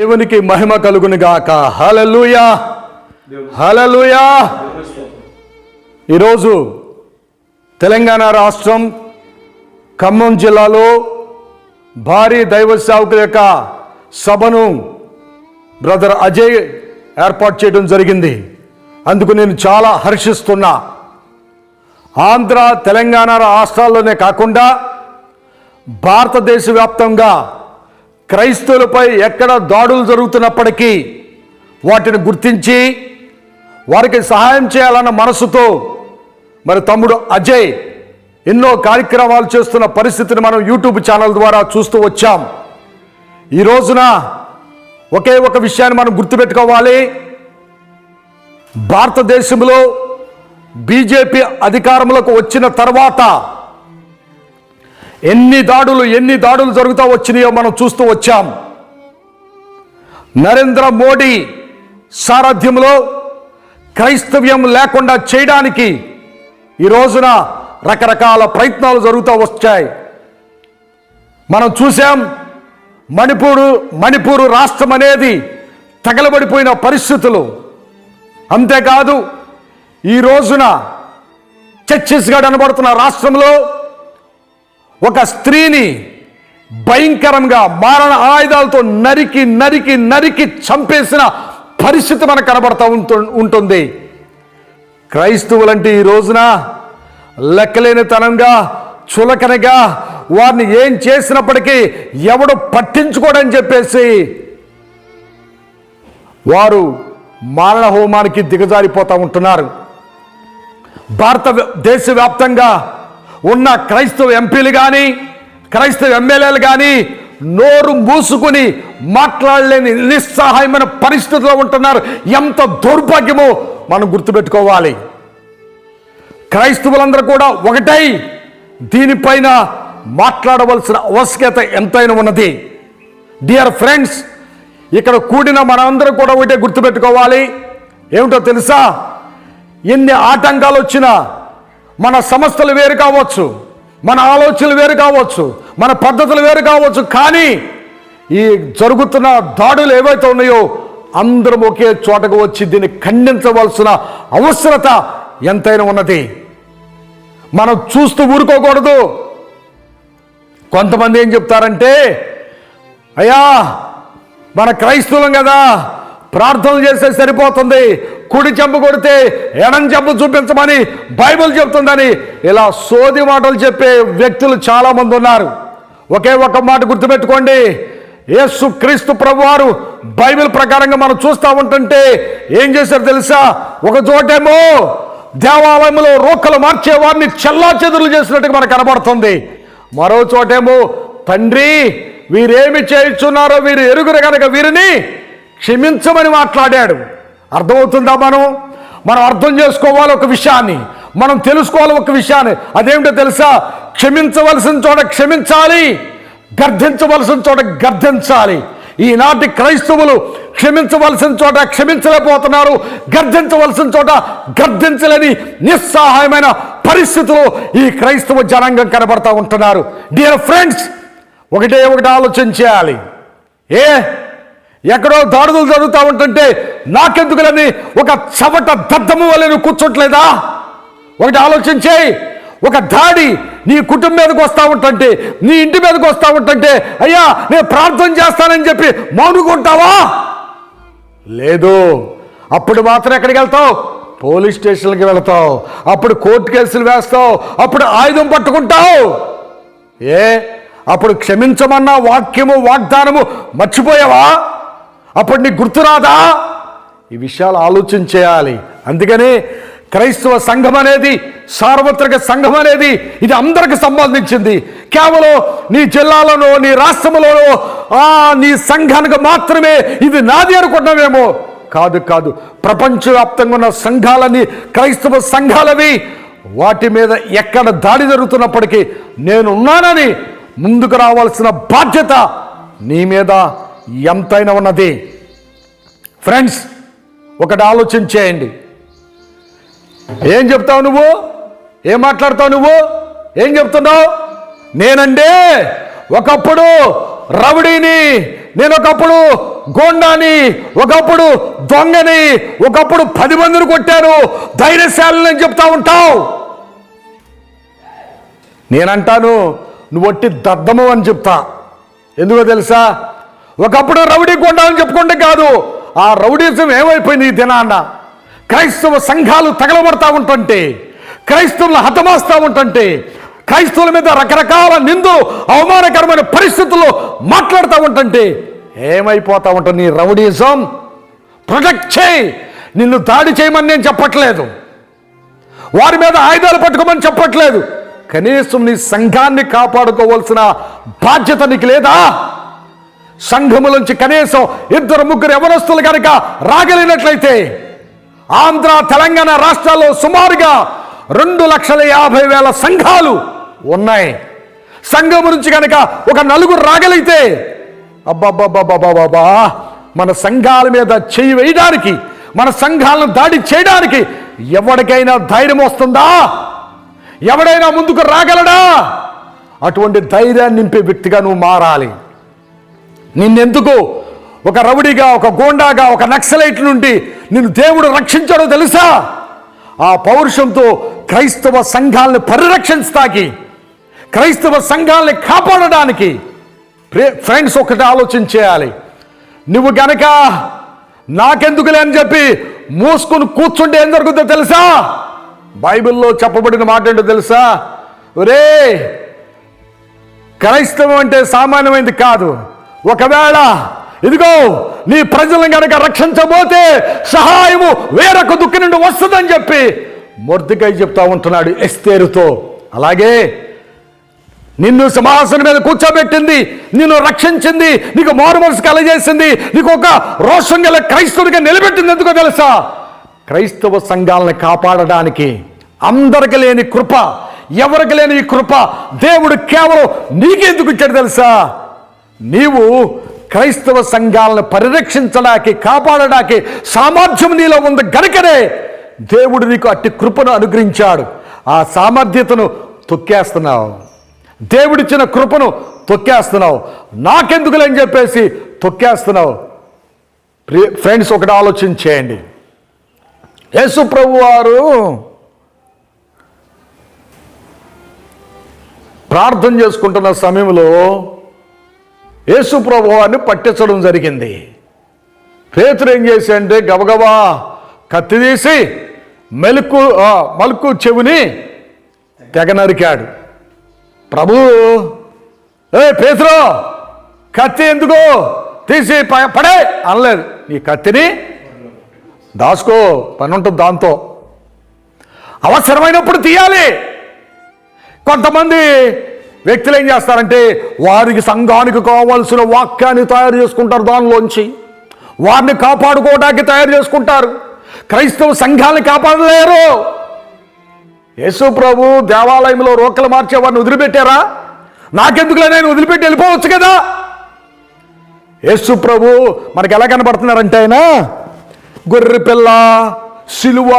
దేవునికి మహిమ కలుగును గాక. హలలుయా హలలుయా ఈరోజు తెలంగాణ రాష్ట్రం ఖమ్మం జిల్లాలో భారీ దైవ సేవకుల యొక్క సభను బ్రదర్ అజయ్ ఏర్పాటు చేయడం జరిగింది. అందుకు నేను చాలా హర్షిస్తున్నా. ఆంధ్ర తెలంగాణ రాష్ట్రాల్లోనే కాకుండా భారతదేశ వ్యాప్తంగా క్రైస్తవులపై ఎక్కడ దాడులు జరుగుతున్నప్పటికీ వాటిని గుర్తించి వారికి సహాయం చేయాలన్న మనసుతో మరి తమ్ముడు అజయ్ ఎన్నో కార్యక్రమాలు చేస్తున్న పరిస్థితిని మనం యూట్యూబ్ ఛానల్ ద్వారా చూస్తూ వచ్చాం. ఈ రోజున ఒకే ఒక విషయాన్ని మనం గుర్తుపెట్టుకోవాలి. భారతదేశంలో బీజేపీ అధికారంలోకి వచ్చిన తర్వాత ఎన్ని దాడులు ఎన్ని దాడులు జరుగుతూ వచ్చినాయో మనం చూస్తూ వచ్చాం. నరేంద్ర మోడీ సారథ్యంలో క్రైస్తవ్యం లేకుండా చేయడానికి ఈ రోజున రకరకాల ప్రయత్నాలు జరుగుతూ వచ్చాయి. మనం చూసాం మణిపూరు మణిపూరు రాష్ట్రం అనేది తగలబడిపోయిన పరిస్థితులు. అంతేకాదు ఈ రోజున ఛత్తీస్గఢ్ అనబడుతున్న రాష్ట్రంలో ఒక స్త్రీని భయంకరంగా మారణ ఆయుధాలతో నరికి నరికి నరికి చంపేసిన పరిస్థితి మనకు కనబడతా ఉంటు- ఉంటుంది. క్రైస్తవులంటే ఈ రోజున లెక్కలేనితనంగా చులకనగా వారిని ఏం చేసినప్పటికీ ఎవడు పట్టించుకోడని చెప్పేసి వారు మారణ హోమానికి దిగజారిపోతూ ఉంటున్నారు. భారతదేశ వ్యాప్తంగా ఉన్న క్రైస్తవ ఎంపీలు కానీ క్రైస్తవ ఎమ్మెల్యేలు కానీ నోరు మూసుకుని మాట్లాడలేని నిస్సహాయమైన పరిస్థితిలో ఉంటున్నారు. ఎంత దౌర్భాగ్యమో మనం గుర్తుపెట్టుకోవాలి. క్రైస్తవులందరూ కూడా ఒకటై దీనిపైన మాట్లాడవలసిన ఆవశ్యకత ఎంతైనా ఉన్నది. డియర్ ఫ్రెండ్స్ ఇక్కడ కూడిన మనందరం కూడా ఒకటే గుర్తుపెట్టుకోవాలి. ఏమిటో తెలుసా? ఎన్ని ఆటంకాలు వచ్చినా మన సంస్థలు వేరు కావచ్చు మన ఆలోచనలు వేరు కావచ్చు మన పద్ధతులు వేరు కావచ్చు కానీ ఈ జరుగుతున్న దాడులు ఏవైతే ఉన్నాయో అందరం ఒకే చోటకు వచ్చి దీన్ని ఖండించవలసిన అవసరత ఎంతైనా ఉన్నది. మనం చూస్తూ ఊరుకోకూడదు. కొంతమంది ఏం చెప్తారంటే అయ్యా మన క్రైస్తవులం కదా ప్రార్థన చేస్తే సరిపోతుంది. కుడి చెంపు కొడితే ఎడం చెంపు చూపించమని బైబిల్ చెప్తుందని ఇలా సోది మాటలు చెప్పే వ్యక్తులు చాలామంది ఉన్నారు. ఒకే ఒక మాట గుర్తుపెట్టుకోండి. యేసు క్రీస్తు ప్రభువారు బైబిల్ ప్రకారంగా మనం చూస్తూ ఉంటుంటే ఏం చేశారు తెలుసా? ఒక చోటేమో దేవాలయంలో రోక్కలు మార్చే వారిని చెల్లా చెదురులు చేసినట్టుగా మనకు కనబడుతుంది. మరో చోటేమో తండ్రి వీరేమి చేయుచున్నారో వీరు ఎరుగురు కనుక వీరిని క్షమించమని మాట్లాడాడు. అర్థమవుతుందా మనం మనం అర్థం చేసుకోవాలి ఒక విషయాన్ని. మనం తెలుసుకోవాలి ఒక విషయాన్ని. అదేమిటో తెలుసా? క్షమించవలసిన చోట క్షమించాలి. గర్ధించవలసిన చోట గర్ధించాలి. ఈనాటి క్రైస్తవులు క్షమించవలసిన చోట క్షమించలేకపోతున్నారు. గర్ధించవలసిన చోట గర్ధించలేని నిస్సహాయమైన పరిస్థితులు ఈ క్రైస్తవ జనాంగం కనబడతా ఉంటున్నారు. డియర్ ఫ్రెండ్స్ ఒకటే ఒకటి ఆలోచన చేయాలి. ఏ? ఎక్కడో దాడులు జరుగుతూ ఉంటుంటే నాకెందుకులని ఒక చవట దద్దము వల్ల నువ్వు కూర్చోట్లేదా? ఒకటి ఆలోచన ఒక దాడి నీ కుటుంబం మీదకి వస్తూ ఉంటుంటే నీ ఇంటి మీదకి వస్తూ ఉంటుంటే అయ్యా నేను ప్రార్థన చేస్తానని చెప్పి మౌనుకుంటావా లేదు. అప్పుడు మాత్రం ఎక్కడికి వెళ్తావు? పోలీస్ స్టేషన్కి వెళతావు. అప్పుడు కోర్టు కేసులు వేస్తావు. అప్పుడు ఆయుధం పట్టుకుంటావు. ఏ? అప్పుడు క్షమించమన్న వాక్యము వాగ్దానము మర్చిపోయావా? అప్పుడు నీకు గుర్తురాదా? ఈ విషయాలు ఆలోచన చేయాలి. అందుకని క్రైస్తవ సంఘం అనేది సార్వత్రిక సంఘం అనేది ఇది అందరికి సంబంధించింది. కేవలం నీ జిల్లాలోనో నీ రాష్ట్రంలోనో ఆ నీ సంఘానికి మాత్రమే ఇది నాది అనుకున్నామేమో కాదు కాదు. ప్రపంచవ్యాప్తంగా ఉన్న సంఘాలని క్రైస్తవ సంఘాలవి వాటి మీద ఎక్కడ దాడి జరుగుతున్నప్పటికీ నేనున్నానని ముందుకు రావాల్సిన బాధ్యత నీ మీద ఎంతైనా ఉన్నది. ఫ్రెండ్స్ ఒకటి ఆలోచన చేయండి. ఏం చెప్తావు నువ్వు? ఏం మాట్లాడతావు నువ్వు? ఏం చెప్తున్నావు? నేనండి ఒకప్పుడు రౌడీని నేను ఒకప్పుడు గోండాని ఒకప్పుడు దొంగని ఒకప్పుడు పది మందిని కొట్టాను. ధైర్యశాలని చెప్తా ఉంటావు. నేనంటాను నువ్వు వట్టి దద్దము అని చెప్తా. ఎందుకో తెలుసా? ఒకప్పుడు రౌడీ కొండ అని చెప్పుకుంటే కాదు ఆ రౌడీజం ఏమైపోయింది ఈ దినాన్న క్రైస్తవ సంఘాలు తగలబడతా ఉంటుంటే క్రైస్తవులను హతమాస్తా ఉంటుంటే క్రైస్తవుల మీద రకరకాల నిందు అవమానకరమైన పరిస్థితుల్లో మాట్లాడుతూ ఉంటుంటే ఏమైపోతా ఉంటుంది నీ రౌడీజం? ప్రొటెక్ట్ చేయి. నిన్ను దాడి చేయమని నేను చెప్పట్లేదు. వారి మీద ఆయుధాలు పట్టుకోమని చెప్పట్లేదు. కనీసం నీ సంఘాన్ని కాపాడుకోవాల్సిన బాధ్యత నీకు లేదా? సంఘములోంచి కనీసం ఇద్దరు ముగ్గురు ఎవరస్తులు కనుక రాగలిగినట్లయితే ఆంధ్ర తెలంగాణ రాష్ట్రాల్లో సుమారుగా రెండు లక్షల యాభై వేల సంఘాలు ఉన్నాయి. సంఘం నుంచి కనుక ఒక నలుగురు రాగలిగితే అబ్బాబ్బాబ్బాబ్బాబ్బా మన సంఘాల మీద చేయి వేయడానికి మన సంఘాలను దాడి చేయడానికి ఎవరికైనా ధైర్యం వస్తుందా? ఎవడైనా ముందుకు రాగలడా? అటువంటి ధైర్యాన్ని నింపే వ్యక్తిగా నువ్వు మారాలి. నిన్నెందుకు? ఒక రౌడీగా ఒక గోండాగా ఒక నక్సలైట్ నుండి నిన్ను దేవుడు రక్షించాడో తెలుసా? ఆ పౌరుషంతో క్రైస్తవ సంఘాలను పరిరక్షిస్తాకి క్రైస్తవ సంఘాలని కాపాడడానికి ప్రే- ఫ్రెండ్స్ ఒకటి ఆలోచన చేయాలి. నువ్వు గనక నాకెందుకులే అని చెప్పి మూసుకుని కూర్చుంటే ఏం జరుగుతుందో తెలుసా? బైబిల్లో చెప్పబడిన మాట ఏంటో తెలుసా? ఒరే క్రైస్తవం అంటే సామాన్యమైనది కాదు. ఒకవేళ ఇదిగో నీ ప్రజలను గనక రక్షించబోతే సహాయము వేరొక దుక్కి నుండి వస్తుందని చెప్పి మొర్దికై చెప్తా ఉంటున్నాడు ఎస్తేరుతో. అలాగే నిన్ను సింహాసనం మీద కూర్చోబెట్టింది నిన్ను రక్షించింది నీకు మారుమనసు కలజేసింది నీకు ఒక రోషం గల క్రైస్తవుడిగా నిలబెట్టింది ఎందుకో తెలుసా? క్రైస్తవ సంఘాలను కాపాడడానికి అందరికి లేని కృప ఎవరికి లేని ఈ కృప దేవుడు కేవలం నీకెందుకు ఇచ్చాడు తెలుసా? నీవు క్రైస్తవ సంఘాలను పరిరక్షించడానికి కాపాడడానికి సామర్థ్యం నీలో ఉంది గనుకనే దేవుడు నీకు అట్టి కృపను అనుగ్రహించాడు. ఆ సామర్థ్యతను తొక్కేస్తున్నావు. దేవుడిచ్చిన కృపను తొక్కేస్తున్నావు. నాకెందుకులని చెప్పేసి తొక్కేస్తున్నావు. ఫ్రెండ్స్ ఒకటి ఆలోచన చేయండి. యేసు ప్రభు వారు ప్రార్థన చేసుకుంటున్న సమయంలో యేసు ప్రభువాన్ని పట్టించడం జరిగింది. పేతురు ఏం చేశాడంటే గబగబా కత్తి తీసి మెలుకు మలుకు చెవిని తెగ నరికాడు. ప్రభు ఏ పేతురో కత్తి ఎందుకు తీసి పడే? అనలేదు. నీ కత్తిని దాచుకో పని ఉంటుంది దాంతో. అవసరమైనప్పుడు తీయాలి. కొంతమంది వ్యక్తులు ఏం చేస్తారంటే వారికి సంఘానికి కావాల్సిన వాక్యాన్ని తయారు చేసుకుంటారు దానిలోంచి. వారిని కాపాడుకోవడానికి తయారు చేసుకుంటారు. క్రైస్తవ సంఘాన్ని కాపాడలేరు. యేసు ప్రభు దేవాలయంలో రోకలు మార్చే వారిని వదిలిపెట్టారా? నాకెందుకులే నేను వదిలిపెట్టి వెళ్ళిపోవచ్చు కదా? యేసు ప్రభు మనకి ఎలా కనబడుతున్నారంటే ఆయన గొర్రె పిల్ల సిలువ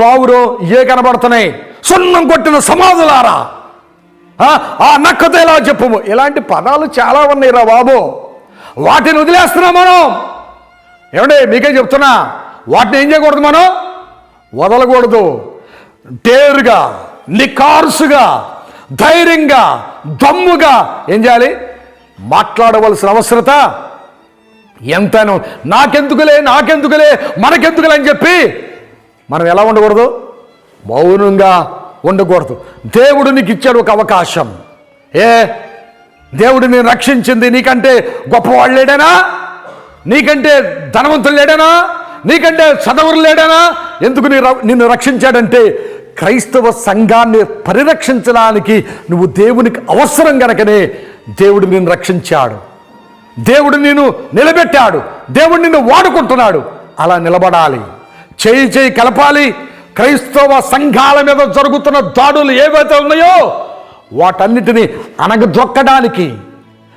పావురం ఏ కనబడుతున్నాయి? సున్నం కొట్టిన సమాధులారా? ఆ, నక్కతో ఇలా చెప్పము? ఇలాంటి పదాలు చాలా ఉన్నాయి రా బాబు. వాటిని వదిలేస్తున్నాం మనం. ఏమండి మీకే చెప్తున్నా. వాటిని ఏం చేయకూడదు మనం? వదలకూడదు. టేరుగా నికార్సుగా ధైర్యంగా దమ్ముగా ఏం చేయాలి? మాట్లాడవలసిన అవసరత ఎంతనో నాకెందుకులే నాకెందుకులే మనకెందుకులే అని చెప్పి మనం ఎలా ఉండకూడదు? మౌనంగా ఉండకూడదు. దేవుడు నీకు ఇచ్చాడు ఒక అవకాశం. ఏ? దేవుడు నేను రక్షించింది నీకంటే గొప్పవాళ్ళు లేడనా? నీకంటే ధనవంతులు లేడనా? నీకంటే చదవరు లేడనా? ఎందుకు నీ ర- నిన్ను రక్షించాడంటే క్రైస్తవ సంఘాన్ని పరిరక్షించడానికి నువ్వు దేవునికి అవసరం గనకనే దేవుడు నిన్ను రక్షించాడు. దేవుడు నిన్ను నిలబెట్టాడు. దేవుడు నిన్ను వాడుకుంటున్నాడు. అలా నిలబడాలి. చేయి చేయి కలపాలి. క్రైస్తవ సంఘాల మీద జరుగుతున్న దాడులు ఏవైతే ఉన్నాయో వాటన్నిటిని అణగదొక్కడానికి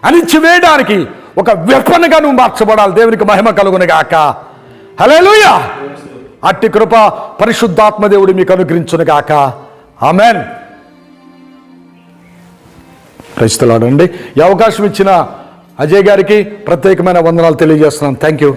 అణిచివేయడానికి ఒక వెపన్గా నువ్వు మార్చబడాలి. దేవునికి మహిమ కలుగునుగాక హల్లెలూయా! అట్టి కృప పరిశుద్ధాత్మ దేవుడు మీకు అనుగ్రహించునుగాక ఆమెన్. క్రైస్తలాడండి. ఈ అవకాశం ఇచ్చిన అజయ్ గారికి ప్రత్యేకమైన వందనాలు తెలియజేస్తున్నాను. Thank you